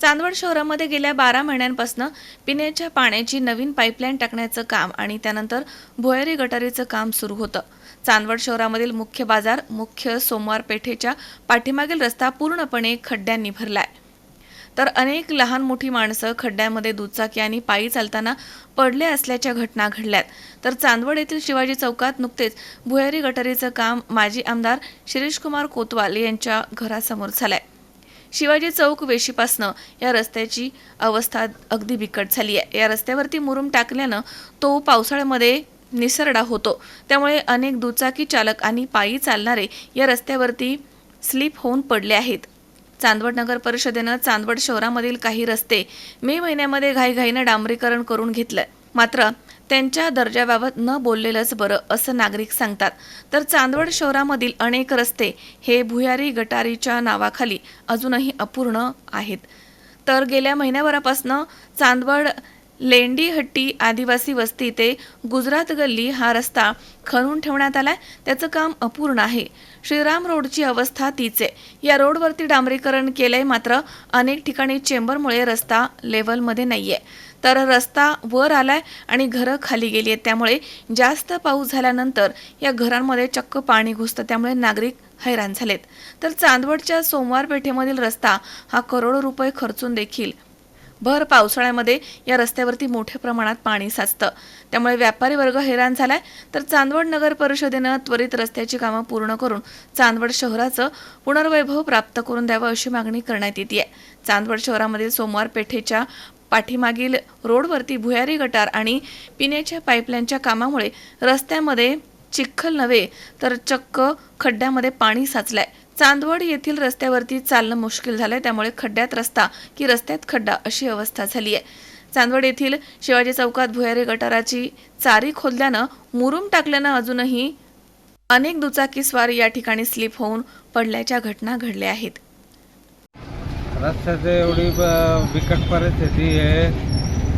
चांदवड शहरामध्ये गेल्या बारा महिन्यांपासून पिण्याच्या पाण्याची नवीन पाईपलाईन टाकण्याचं काम आणि त्यानंतर भुयारी गटारीचं काम सुरू होतं. चांदवड शहरामधील मुख्य बाजार मुख्य सोमवार पेठेच्या पाठीमागील रस्ता पूर्णपणे खड्ड्यांनी भरलाय तर अनेक लहान मोठी माणसं खड्ड्यामध्ये दुचाकी आणि पायी चालताना पडले असल्याच्या घटना घडल्यात. तर चांदवड येथील शिवाजी चौकात नुकतेच भुयारी गटारीचं काम माजी आमदार शिरीषकुमार कोतवाल यांच्या घरासमोर झालंय. शिवाजी चौक वेशीपासनं या रस्त्याची अवस्था अगदी बिकट झाली आहे. या रस्त्यावरती मुरुम टाकल्यानं तो पावसाळ्यामध्ये निसरडा होतो. त्यामुळे अनेक दुचाकी चालक आणि पायी चालणारे या रस्त्यावरती स्लिप होऊन पडले आहेत. चांदवड नगर परिषदेनं चांदवड शहरामधील काही रस्ते मे महिन्यामध्ये घाईघाईनं डांबरीकरण करून घेतलं मात्र त्यांच्या दर्जाबाबत न बोललेलंच बरं असं नागरिक सांगतात. तर चांदवड शहरामधील अनेक रस्ते हे भुयारी गटारीच्या नावाखाली अजूनही अपूर्ण आहेत. तर गेल्या महिन्याभरापासनं चांदवड लेंडीहट्टी आदिवासी वस्ती ते गुजरात गल्ली हा रस्ता खणून ठेवण्यात आलाय. त्याचं काम अपूर्ण आहे. श्रीराम रोडची अवस्था तीच आहे. या रोडवरती डांबरीकरण केलंय मात्र अनेक ठिकाणी चेंबरमुळे रस्ता लेवलमध्ये नाहीये. तर रस्ता वर आलाय आणि घरं खाली गेली आहेत. त्यामुळे जास्त पाऊस झाल्यानंतर या घरांमध्ये चक्क पाणी घुसतं. त्यामुळे नागरिक हैराण झालेत. तर चांदवडच्या सोमवार पेठेमधील रस्ता हा करोडो रुपये खर्चून देखील भर पावसाळ्यामध्ये या रस्त्यावरती मोठ्या प्रमाणात पाणी साचतं. त्यामुळे व्यापारी वर्ग हैराण झालाय. तर चांदवड नगर परिषदेनं त्वरित रस्त्याची कामं पूर्ण करून चांदवड शहराचं पुनर्वैभव प्राप्त करून द्यावं अशी मागणी करण्यात येते चांदवड शहरामधील सोमवार पेठेच्या पाठीमागील रोडवरती भुयारी गटार आणि पिण्याच्या पाईपलाईनच्या कामामुळे रस्त्यामध्ये चिखल नव्हे तर चक्क खड्ड्यामध्ये पाणी साचलंय. चांदवड येथील रस्त्यावरती चालणं मुश्किल झालंय त्यामुळे खड्ड्यात रस्ता की रस्त्यात खड्डा अशी अवस्था झाली आहे. चांदवड येथील शिवाजी चौकात भुयारी गटाराची चारी खोदल्यानं मुरुम टाकल्यानं अजूनही अनेक दुचाकीस्वार या ठिकाणी स्लिप होऊन पडल्याच्या घटना घडल्या आहेत. रस्त्याची एवढी ब- बिकट परिस्थिती आहे.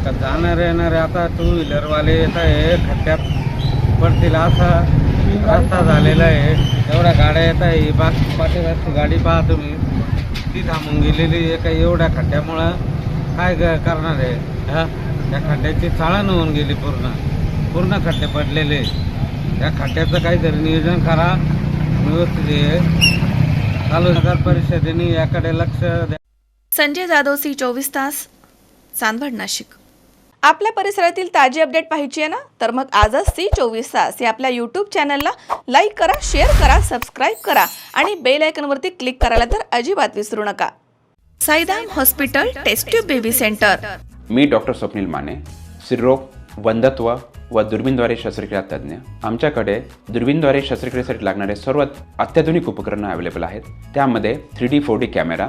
का जाणारे येणारे आता टू व्हीलरवाले येत आहे खड्ड्यात पडतील असा रस्ता झालेला आहे. एवढ्या गाड्या येत आहे ही बाग पाठीमागची गाडी पाहा तुम्ही. ती थांबून गेलेली आहे का एवढ्या खड्ड्यामुळं काय ग- करणार आहे? हा? त्या खड्ड्याची चाळण होऊन गेली पूर्ण. पूर्ण खड्डे पडलेले. त्या खड्ड्याचं काहीतरी नियोजन करा. व्यवस्थित आहे. चालू नगर परिषदेने याकडे लक्ष द्या. संजय जाधव सी चोवीस तास चांदवड नाशिक. आपल्या परिसरातील ताजी अपडेट पाहिजे आहे ना? तर मग आजच सी चोवीस तास या आपल्या यूट्यूब चॅनलला लाईक करा शेअर करा सबस्क्राईब करा आणि बेल आयकॉनवरती क्लिक करायला तर अजिबात विसरू नका. Saidham hospital test tube baby centre मी डॉक्टर स्वप्नील माने स्त्रीरोग वंधत्व व दुर्बीनद्वारे शस्त्रक्रिया तज्ज्ञ. आमच्याकडे दुर्बीनद्वारे शस्त्रक्रियेसाठी लागणारे सर्व अत्याधुनिक उपकरणं अवेलेबल आहेत. त्यामध्ये three D four D camera